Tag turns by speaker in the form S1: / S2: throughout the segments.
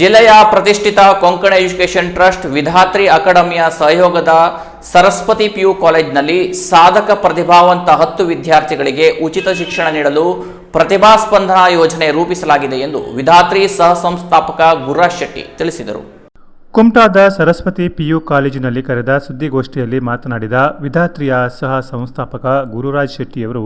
S1: ಜಿಲ್ಲೆಯ ಪ್ರತಿಷ್ಠಿತ Konkan education trust Vidhatri ಅಕಾಡೆಮಿಯ ಸಹಯೋಗದ ಸರಸ್ವತಿ ಪಿಯು ಕಾಲೇಜಿನಲ್ಲಿ ಸಾಧಕ ಪ್ರತಿಭಾವಂತ ಹತ್ತು ವಿದ್ಯಾರ್ಥಿಗಳಿಗೆ ಉಚಿತ ಶಿಕ್ಷಣ ನೀಡಲು ಪ್ರತಿಭಾ ಸ್ಪಂದನಾ ಯೋಜನೆ ರೂಪಿಸಲಾಗಿದೆ ಎಂದು ವಿಧಾತ್ರಿ ಸಹ ಸಂಸ್ಥಾಪಕ ಗುರುರಾಜ್ ಶೆಟ್ಟಿ ತಿಳಿಸಿದರು.
S2: ಕುಮಟಾದ ಸರಸ್ವತಿ ಪಿಯು ಕಾಲೇಜಿನಲ್ಲಿ ಕರೆದ ಸುದ್ದಿಗೋಷ್ಠಿಯಲ್ಲಿ ಮಾತನಾಡಿದ ವಿಧಾತ್ರಿಯ ಸಹ ಸಂಸ್ಥಾಪಕ ಗುರುರಾಜ್ ಶೆಟ್ಟಿಯವರು,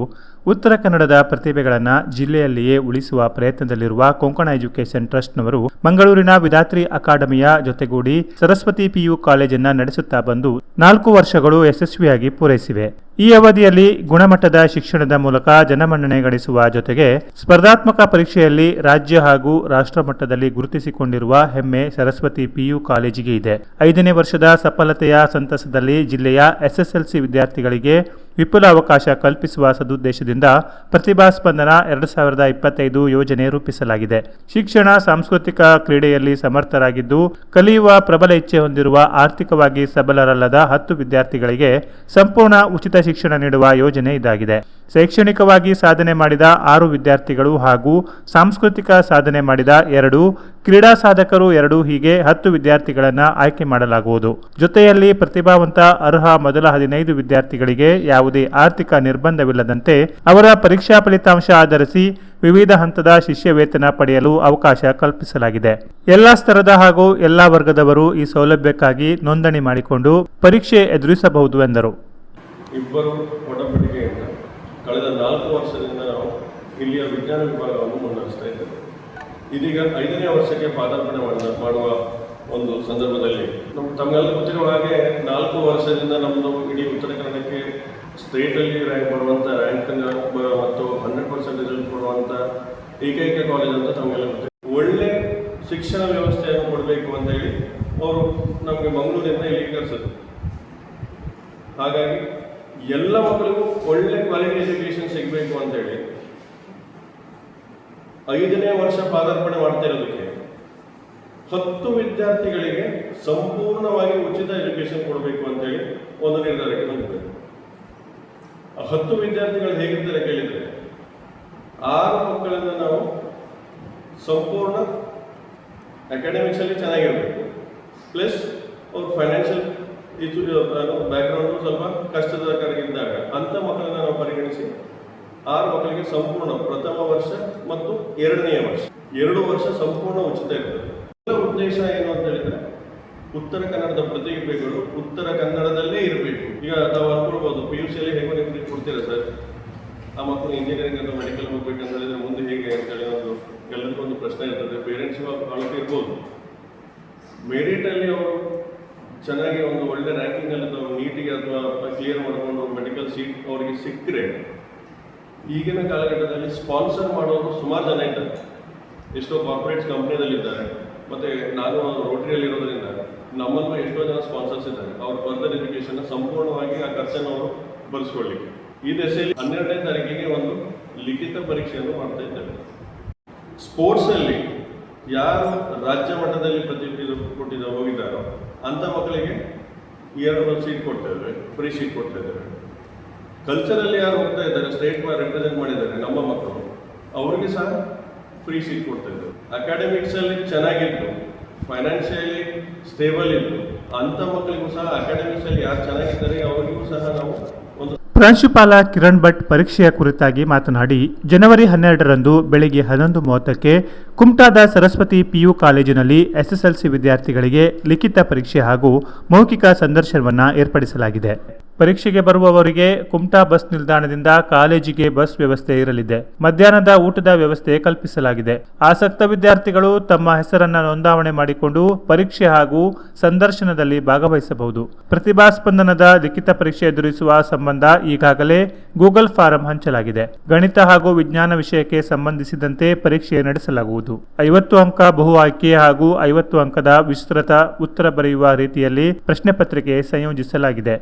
S2: ಉತ್ತರ ಕನ್ನಡದ ಪ್ರತಿಭೆಗಳನ್ನು ಜಿಲ್ಲೆಯಲ್ಲಿಯೇ ಉಳಿಸುವ ಪ್ರಯತ್ನದಲ್ಲಿರುವ ಕೊಂಕಣ ಎಜುಕೇಷನ್ ಟ್ರಸ್ಟ್ನವರು ಮಂಗಳೂರಿನ ವಿಧಾತ್ರಿ ಅಕಾಡೆಮಿಯ ಜೊತೆಗೂಡಿ ಸರಸ್ವತಿ ಪಿಯು ಕಾಲೇಜನ್ನು ನಡೆಸುತ್ತಾ ಬಂದು ನಾಲ್ಕು ವರ್ಷಗಳು ಯಶಸ್ವಿಯಾಗಿ ಪೂರೈಸಿವೆ. ಈ ಅವಧಿಯಲ್ಲಿ ಗುಣಮಟ್ಟದ ಶಿಕ್ಷಣದ ಮೂಲಕ ಜನಮನ್ನಣೆ ಗಳಿಸುವ ಜೊತೆಗೆ ಸ್ಪರ್ಧಾತ್ಮಕ ಪರೀಕ್ಷೆಯಲ್ಲಿ ರಾಜ್ಯ ಹಾಗೂ ರಾಷ್ಟ್ರ ಮಟ್ಟದಲ್ಲಿ ಗುರುತಿಸಿಕೊಂಡಿರುವ ಹೆಮ್ಮೆ ಸರಸ್ವತಿ ಪಿಯು ಕಾಲೇಜಿಗೆ ಇದೆ. ಐದನೇ ವರ್ಷದ ಸಫಲತೆಯ ಸಂತಸದಲ್ಲಿ ಜಿಲ್ಲೆಯ ಎಸ್ಎಸ್ಎಲ್ಸಿ ವಿದ್ಯಾರ್ಥಿಗಳಿಗೆ ವಿಪುಲ ಅವಕಾಶ ಕಲ್ಪಿಸುವ ಸದುದ್ದೇಶದಿಂದ ಪ್ರತಿಭಾ ಸ್ಪಂದನ ಎರಡು ಸಾವಿರದ ಇಪ್ಪತ್ತೈದು ಯೋಜನೆ ರೂಪಿಸಲಾಗಿದೆ. ಶಿಕ್ಷಣ, ಸಾಂಸ್ಕೃತಿಕ ಕ್ರೀಡೆಯಲ್ಲಿ ಸಮರ್ಥರಾಗಿದ್ದು, ಕಲಿಯುವ ಪ್ರಬಲ ಇಚ್ಛೆ ಹೊಂದಿರುವ ಆರ್ಥಿಕವಾಗಿ ಸಬಲರಲ್ಲದ ಹತ್ತು ವಿದ್ಯಾರ್ಥಿಗಳಿಗೆ ಸಂಪೂರ್ಣ ಉಚಿತ ಶಿಕ್ಷಣ ನೀಡುವ ಯೋಜನೆ ಇದಾಗಿದೆ. ಶೈಕ್ಷಣಿಕವಾಗಿ ಸಾಧನೆ ಮಾಡಿದ ಆರು ವಿದ್ಯಾರ್ಥಿಗಳು ಹಾಗೂ ಸಾಂಸ್ಕೃತಿಕ ಸಾಧನೆ ಮಾಡಿದ ಎರಡು ಕ್ರೀಡಾ ಸಾಧಕರು ಎರಡು ಹೀಗೆ ಹತ್ತು ವಿದ್ಯಾರ್ಥಿಗಳನ್ನು ಆಯ್ಕೆ ಮಾಡಲಾಗುವುದು. ಜೊತೆಯಲ್ಲಿ ಪ್ರತಿಭಾವಂತ ಅರ್ಹ ಮೊದಲ ಹದಿನೈದು ವಿದ್ಯಾರ್ಥಿಗಳಿಗೆ ಯಾವುದೇ ಆರ್ಥಿಕ ನಿರ್ಬಂಧವಿಲ್ಲದಂತೆ ಅವರ ಪರೀಕ್ಷಾ ಫಲಿತಾಂಶ ಆಧರಿಸಿ ವಿವಿಧ ಹಂತದ ಶಿಷ್ಯ ವೇತನ ಪಡೆಯಲು ಅವಕಾಶ ಕಲ್ಪಿಸಲಾಗಿದೆ. ಎಲ್ಲಾ ಸ್ತರದ ಹಾಗೂ ಎಲ್ಲಾ ವರ್ಗದವರು ಈ ಸೌಲಭ್ಯಕ್ಕಾಗಿ ನೋಂದಣಿ ಮಾಡಿಕೊಂಡು ಪರೀಕ್ಷೆ ಎದುರಿಸಬಹುದು ಎಂದರು.
S3: ಇಬ್ಬರು ಕಳೆದ ನಾಲ್ಕು ವರ್ಷದಿಂದ ಇಲ್ಲಿಯ ವಿಜ್ಞಾನ ವಿಭಾಗವನ್ನು ಮುನ್ನಡೆಸ್ತಾ ಇದೀಗ ಐದನೇ ವರ್ಷಕ್ಕೆ ಪಾದಾರ್ಪಣೆ ಮಾಡುವ ಒಂದು ಸಂದರ್ಭದಲ್ಲಿ ನಮ್ಮ ತಮಗೆಲ್ಲ ಗೊತ್ತಿರುವ ಹಾಗೆ ನಾಲ್ಕು ವರ್ಷದಿಂದ ನಮ್ಮದು ಇಡೀ ಉತ್ತರ ಕನ್ನಡಕ್ಕೆ ಸ್ಟೇಟಲ್ಲಿ ರ್ಯಾಂಕ್ ಕೊಡುವಂಥ ರ್ಯಾಂಕ್ ಮತ್ತು ಹಂಡ್ರೆಡ್ ಪರ್ಸೆಂಟ್ ರಿಸಲ್ಟ್ ಕೊಡುವಂಥ ಏಕೈಕ ಕಾಲೇಜ್ ಅಂತ ತಮಗೆಲ್ಲ ಗೊತ್ತಿದೆ. ಒಳ್ಳೆ ಶಿಕ್ಷಣ ವ್ಯವಸ್ಥೆಯನ್ನು ಕೊಡಬೇಕು ಅಂತ ಹೇಳಿ ಅವರು ನಮಗೆ ಮಂಗಳೂರಿಂದ ಇಲ್ಲಿಗೆ ಕರೆಸಿದ್ರು. ಹಾಗಾಗಿ ಎಲ್ಲ ಮಕ್ಕಳಿಗೂ ಒಳ್ಳೆ ಕ್ವಾಲಿಟಿ ಎಜುಕೇಷನ್ ಸಿಗಬೇಕು ಅಂತೇಳಿ ಐದನೇ ವರ್ಷ ಪಾದಾರ್ಪಣೆ ಮಾಡ್ತಾ ಇರೋದಕ್ಕೆ ಹತ್ತು ವಿದ್ಯಾರ್ಥಿಗಳಿಗೆ ಸಂಪೂರ್ಣವಾಗಿ ಉಚಿತ ಎಜುಕೇಶನ್ ಕೊಡಬೇಕು ಅಂತೇಳಿ ಒಂದು ನಿರ್ಧಾರಕ್ಕೆ ಬಂದಿದೆ ಹತ್ತು ವಿದ್ಯಾರ್ಥಿಗಳು ಹೇಗಿರ್ತಾರೆ ಕೇಳಿದರೆ ಆರು ಮಕ್ಕಳನ್ನು ನಾವು ಸಂಪೂರ್ಣ ಅಕಾಡೆಮಿಕ್ಸಲ್ಲಿ ಚೆನ್ನಾಗಿರಬೇಕು. ಪ್ಲಸ್ ಅವ್ರ ಫೈನಾನ್ಷಿಯಲ್ ಇದು ಬ್ಯಾಕ್ಗ್ರೌಂಡ್ ಸ್ವಲ್ಪ ಕಷ್ಟದ ಇದ್ದಾಗ ಅಂತ ಮಕ್ಕಳನ್ನ ನಾವು ಪರಿಗಣಿಸಿ ಆರು ಮಕ್ಕಳಿಗೆ ಸಂಪೂರ್ಣ ಪ್ರಥಮ ವರ್ಷ ಮತ್ತು ಎರಡನೆಯ ವರ್ಷ. ಎರಡು ವರ್ಷ ಸಂಪೂರ್ಣ ಉಚಿತ ಇರ್ತದೆ. ಉದ್ದೇಶ ಏನು ಅಂತ ಹೇಳಿದ್ರೆ, ಉತ್ತರ ಕನ್ನಡದ ಪ್ರತಿಭೆಗಳು ಉತ್ತರ ಕನ್ನಡದಲ್ಲೇ ಇರಬೇಕು. ಈಗ ನಾವು ಅನ್ಕೊಳ್ಬೋದು ಪಿ ಯು ಸಿಯಲ್ಲಿ ಹೇಗೋ ನಿಮಗೆ ಕೊಡ್ತೀರಾ ಸರ್? ಆ ಮಕ್ಕಳು ಇಂಜಿನಿಯರಿಂಗ್ ಅಂತ ಮೆಡಿಕಲ್ ಹೋಗ್ಬೇಕಂತ ಹೇಳಿದ್ರೆ ಮುಂದೆ ಹೇಗೆ ಅಂತೇಳಿ ಒಂದು, ಎಲ್ಲರಿಗೂ ಒಂದು ಪ್ರಶ್ನೆ ಇರ್ತದೆ. ಪೇರೆಂಟ್ಸ್ ಆಳಕ್ಕೆ ಇರ್ಬೋದು. ಮೆರಿಟ್ ಅಲ್ಲಿ ಅವರು ಚೆನ್ನಾಗಿ ಒಂದು ಒಳ್ಳೆ ರ್ಯಾಂಕಿಂಗ್ ಅಲ್ಲಿ ಅಥವಾ ನೀಟಿಗೆ ಅಥವಾ ಕ್ಲಿಯರ್ ಮಾಡಿಕೊಂಡು ಮೆಡಿಕಲ್ ಸೀಟ್ ಅವರಿಗೆ ಸಿಕ್ಕರೆ ಈಗಿನ ಕಾಲಘಟ್ಟದಲ್ಲಿ ಸ್ಪಾನ್ಸರ್ ಮಾಡೋರು ಸುಮಾರು ಜನ ಇದ್ದಾರೆ ಎಷ್ಟೋ ಕಾರ್ಪೊರೇಟ್ಸ್ ಕಂಪ್ನಿಯಲ್ಲಿದ್ದಾರೆ ಮತ್ತೆ ನಾನು ರೋಟರಿಯಲ್ಲಿ ಇರೋದ್ರಿಂದ ನಮ್ಮಲ್ಲೂ ಎಷ್ಟೋ ಜನ ಸ್ಪಾನ್ಸರ್ಸ್ ಇದ್ದಾರೆ. ಅವ್ರ ಫರ್ದರ್ ಎಜುಕೇಶನ್ ಸಂಪೂರ್ಣವಾಗಿ ಆ ಖರ್ಚನ್ನು ಅವರು ಭರಿಸ್ಕೊಳ್ಳಿಕ್ಕೆ ಈ ದಶೆಯಲ್ಲಿ ಹನ್ನೆರಡನೇ ತಾರೀಕಿಗೆ ಒಂದು ಲಿಖಿತ ಪರೀಕ್ಷೆಯನ್ನು ಮಾಡ್ತಾ ಇದ್ದೇವೆ. ಸ್ಪೋರ್ಟ್ಸ್ ಅಲ್ಲಿ ಯಾರು ರಾಜ್ಯ ಮಟ್ಟದಲ್ಲಿ ಪ್ರತಿಭೆ ಕೊಟ್ಟಿದ್ದ ಹೋಗಿದ್ದಾರೋ, ಅಂತ ಮಕ್ಕಳಿಗೆ ಎರಡು ಸೀಟ್ ಕೊಡ್ತಾ ಇದ್ದೇವೆ. ಫ್ರೀ ಸೀಟ್ ಕೊಡ್ತಾ ಇದ್ದೇವೆ. ಕಲ್ಚರಲ್ಲಿ ಯಾರು ಹೋಗ್ತಾ ಇದ್ದಾರೆ ಸ್ಟೇಟ್ ರೆಪ್ರೆಸೆಂಟ್ ಮಾಡಿದ್ದಾರೆ ನಮ್ಮ ಮಕ್ಕಳು. ಅವ್ರಿಗೆ ಸಹ ಫ್ರೀ ಸೀಟ್ ಕೊಡ್ತಾ ಇದ್ದೇವೆ ಅಕಾಡೆಮಿಕ್ಸ್ ಅಲ್ಲಿ ಚೆನ್ನಾಗಿದ್ದು ಫೈನಾನ್ಷಿಯಲಿ ಸ್ಟೇಬಲ್ ಇತ್ತು ಅಂತ ಮಕ್ಕಳಿಗೂ ಸಹ ಅಕಾಡೆಮಿಕ್ಸ್ ಅಲ್ಲಿ ಯಾರು ಚೆನ್ನಾಗಿದ್ದಾರೆ, ಅವರಿಗೂ ಸಹ ನಾವು ಒಂದು
S2: ಪ್ರಾಂಶುಪಾಲ ಕಿರಣ್ ಭಟ್ ಪರೀಕ್ಷೆಯ ಕುರಿತಾಗಿ ಮಾತನಾಡಿ, ಜನವರಿ ಹನ್ನೆರಡರಂದು ಬೆಳಗ್ಗೆ ಹನ್ನೊಂದು ಮೂವತ್ತಕ್ಕೆ ಕುಮಟಾದ ಸರಸ್ವತಿ ಪಿಯು ಕಾಲೇಜಿನಲ್ಲಿ ಎಸ್ಎಸ್ಎಲ್ಸಿ ವಿದ್ಯಾರ್ಥಿಗಳಿಗೆ ಲಿಖಿತ ಪರೀಕ್ಷೆ ಹಾಗೂ ಮೌಖಿಕ ಸಂದರ್ಶನವನ್ನು ಏರ್ಪಡಿಸಲಾಗಿದೆ. ಪರೀಕ್ಷೆಗೆ ಬರುವವರಿಗೆ ಕುಮಟಾ ಬಸ್ ನಿಲ್ದಾಣದಿಂದ ಕಾಲೇಜಿಗೆ ಬಸ್ ವ್ಯವಸ್ಥೆ ಇರಲಿದೆ. ಮಧ್ಯಾಹ್ನದ ಊಟದ ವ್ಯವಸ್ಥೆ ಕಲ್ಪಿಸಲಾಗಿದೆ. ಆಸಕ್ತ ವಿದ್ಯಾರ್ಥಿಗಳು ತಮ್ಮ ಹೆಸರನ್ನು ನೋಂದಾವಣೆ ಮಾಡಿಕೊಂಡು ಪರೀಕ್ಷೆ ಹಾಗೂ ಸಂದರ್ಶನದಲ್ಲಿ ಭಾಗವಹಿಸಬಹುದು. ಪ್ರತಿಭಾ ಸ್ಪಂದನದ ಲಿಖಿತ ಪರೀಕ್ಷೆ ಎದುರಿಸುವ ಸಂಬಂಧ ಈಗಾಗಲೇ ಗೂಗಲ್ ಫಾರಂ ಹಂಚಲಾಗಿದೆ. ಗಣಿತ ಹಾಗೂ ವಿಜ್ಞಾನ ವಿಷಯಕ್ಕೆ ಸಂಬಂಧಿಸಿದಂತೆ ಪರೀಕ್ಷೆ ನಡೆಸಲಾಗುವುದು. ಐವತ್ತು ಅಂಕ ಬಹು ಆಯ್ಕೆ ಹಾಗೂ ಐವತ್ತು ಅಂಕದ ವಿಸ್ತೃತ ಉತ್ತರ ಬರೆಯುವ ರೀತಿಯಲ್ಲಿ ಪ್ರಶ್ನೆ ಪತ್ರಿಕೆ ಸಂಯೋಜಿಸಲಾಗಿದೆ.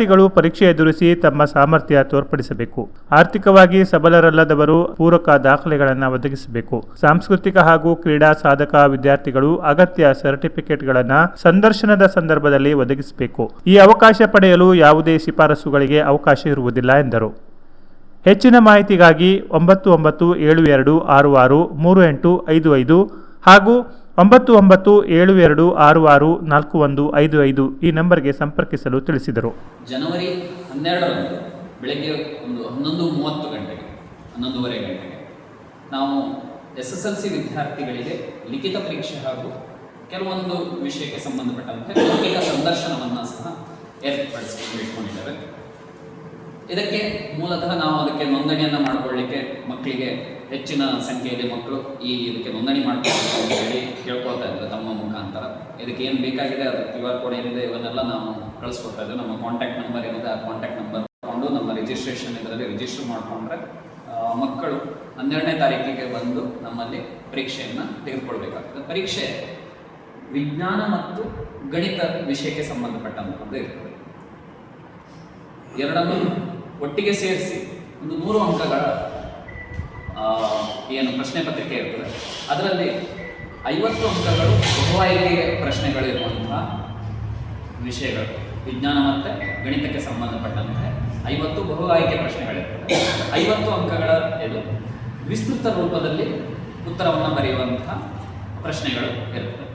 S2: ವಿದ್ಯಾರ್ಥಿಗಳು ಪರೀಕ್ಷೆ ಎದುರಿಸಿ ತಮ್ಮ ಸಾಮರ್ಥ್ಯ ತೋರ್ಪಡಿಸಬೇಕು. ಆರ್ಥಿಕವಾಗಿ ಸಬಲರಲ್ಲದವರು ಪೂರಕ ದಾಖಲೆಗಳನ್ನು ಒದಗಿಸಬೇಕು. ಸಾಂಸ್ಕೃತಿಕ ಹಾಗೂ ಕ್ರೀಡಾ ಸಾಧಕ ವಿದ್ಯಾರ್ಥಿಗಳು ಅಗತ್ಯ ಸರ್ಟಿಫಿಕೇಟ್ಗಳನ್ನು ಸಂದರ್ಶನದ ಸಂದರ್ಭದಲ್ಲಿ ಒದಗಿಸಬೇಕು. ಈ ಅವಕಾಶ ಪಡೆಯಲು ಯಾವುದೇ ಶಿಫಾರಸುಗಳಿಗೆ ಅವಕಾಶ ಇರುವುದಿಲ್ಲ ಎಂದರು. ಹೆಚ್ಚಿನ ಮಾಹಿತಿಗಾಗಿ ಒಂಬತ್ತು ಒಂಬತ್ತು ಏಳು ಎರಡು ಆರು ಆರು ಮೂರು ಎಂಟು ಐದು ಐದು ಹಾಗೂ ಒಂಬತ್ತು ಒಂಬತ್ತು ಏಳು ಎರಡು ಆರು ಆರು ನಾಲ್ಕು ಒಂದು ಐದು ಐದು ಈ ನಂಬರ್ಗೆ ಸಂಪರ್ಕಿಸಲು ತಿಳಿಸಿದರು.
S4: ಜನವರಿ ಹನ್ನೆರಡರಂದು ಬೆಳಗ್ಗೆ ಒಂದು ಹನ್ನೊಂದು ಮೂವತ್ತು ಗಂಟೆಗೆ, ಹನ್ನೊಂದೂವರೆ ಗಂಟೆಗೆ ನಾವು ಎಸ್ ಎಸ್ ಎಲ್ ಸಿ ವಿದ್ಯಾರ್ಥಿಗಳಿಗೆ ಲಿಖಿತ ಪರೀಕ್ಷೆ ಹಾಗೂ ಕೆಲವೊಂದು ವಿಷಯಕ್ಕೆ ಸಂಬಂಧಪಟ್ಟಂತೆ ಮೌಖಿಕ ಸಂದರ್ಶನವನ್ನು ಸಹ ಏರ್ಪಡಿಸಿ ಇಟ್ಕೊಂಡಿದ್ದೇವೆ ಇದಕ್ಕೆ ಮೂಲತಃ ನಾವು ಅದಕ್ಕೆ ನೋಂದಣಿಯನ್ನು ಮಾಡಿಕೊಳ್ಳಿಕ್ಕೆ ಮಕ್ಕಳಿಗೆ ಹೆಚ್ಚಿನ ಸಂಖ್ಯೆಯಲ್ಲಿ ಮಕ್ಕಳು ಈ ಇದಕ್ಕೆ ನೋಂದಣಿ ಮಾಡ್ಕೊಳ್ಬೇಕು ಅಂತ ಹೇಳಿ ಕೇಳ್ಕೊಳ್ತಾ ಇದ್ದಾರೆ ತಮ್ಮ ಮುಖಾಂತರ. ಇದಕ್ಕೆ ಏನು ಬೇಕಾಗಿದೆ? ಅದು ಕ್ಯೂ ಆರ್ ಕೋಡ್ ಏನಿದೆ? ಇವನ್ನೆಲ್ಲ ನಾವು ಕಳಿಸ್ಕೊಡ್ತಾ ಇದ್ದೇವೆ. ನಮ್ಮ ಕಾಂಟ್ಯಾಕ್ಟ್ ನಂಬರ್ ಏನಿದೆ, ಆ ಕಾಂಟ್ಯಾಕ್ಟ್ ನಂಬರ್ ತಗೊಂಡು ನಮ್ಮ ರಿಜಿಸ್ಟ್ರೇಷನ್ ಇದರಲ್ಲಿ ರಿಜಿಸ್ಟರ್ ಮಾಡಿಕೊಂಡ್ರೆ ಮಕ್ಕಳು ಹನ್ನೆರಡನೇ ತಾರೀಕಿಗೆ ಬಂದು ನಮ್ಮಲ್ಲಿ ಪರೀಕ್ಷೆಯನ್ನು ತೆಗೆದುಕೊಳ್ಬೇಕಾಗ್ತದೆ. ಪರೀಕ್ಷೆ ವಿಜ್ಞಾನ ಮತ್ತು ಗಣಿತ ವಿಷಯಕ್ಕೆ ಸಂಬಂಧಪಟ್ಟಂಥದ್ದು ಇರ್ತದೆ. ಎರಡನ್ನು ಒಟ್ಟಿಗೆ ಸೇರಿಸಿ ಒಂದು ನೂರು ಅಂಕಗಳ ಏನು ಪ್ರಶ್ನೆ ಪತ್ರಿಕೆ ಇರ್ತದೆ. ಅದರಲ್ಲಿ ಐವತ್ತು ಅಂಕಗಳು ಬಹು ಆಯ್ಕೆ ಪ್ರಶ್ನೆಗಳಿರುವಂತಹ ವಿಷಯಗಳು. ವಿಜ್ಞಾನ ಮತ್ತು ಗಣಿತಕ್ಕೆ ಸಂಬಂಧಪಟ್ಟಂತೆ ಐವತ್ತು ಬಹು ಆಯ್ಕೆ ಪ್ರಶ್ನೆಗಳಿರ್ತದೆ ಐವತ್ತು ಅಂಕಗಳ ಇದು ವಿಸ್ತೃತ ರೂಪದಲ್ಲಿ ಉತ್ತರವನ್ನು ಬರೆಯುವಂತಹ ಪ್ರಶ್ನೆಗಳು ಇರ್ತವೆ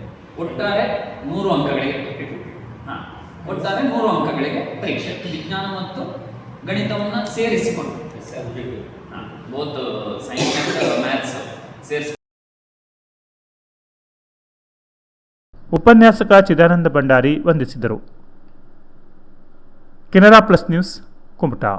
S4: ಒಟ್ಟಾರೆ ನೂರು ಅಂಕಗಳಿಗೆ ಹಾಂ, ಒಟ್ಟಾರೆ ನೂರು ಅಂಕಗಳಿಗೆ ಪರೀಕ್ಷೆ. ವಿಜ್ಞಾನ ಮತ್ತು ಗಣಿತವನ್ನು ಸೇರಿಸಿಕೊಂಡು. ಬೋತ್ ಸೈನ್ಸ್ ಮ್ಯಾಥ್ಸ್ ಸೇರಿಸಿ
S2: ಉಪನ್ಯಾಸಕ ಚಿದಾನಂದ ಭಂಡಾರಿ ವಂದಿಸಿದರು. Canara plus news Kumta.